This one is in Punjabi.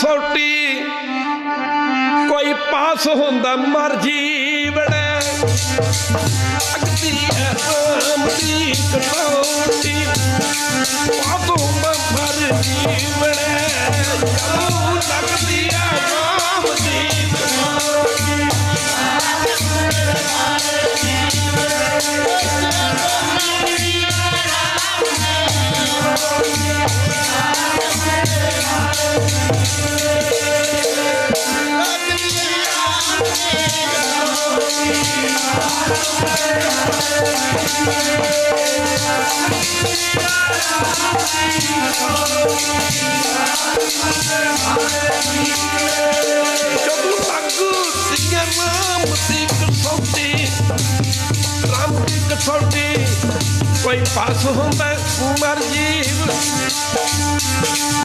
ਕਸੌਟੀ ਕੋਈ ਪਾਸ ਹੁੰਦਾ ਮਰ ਜੀਵੜੇ ਅਗਦੀ ਹੈ ਦੀ ਕਸੌਟੀ ਕੋਈ ਪਾਸ ਹੁੰਦਾ ਉਮਰ ਜੀਵ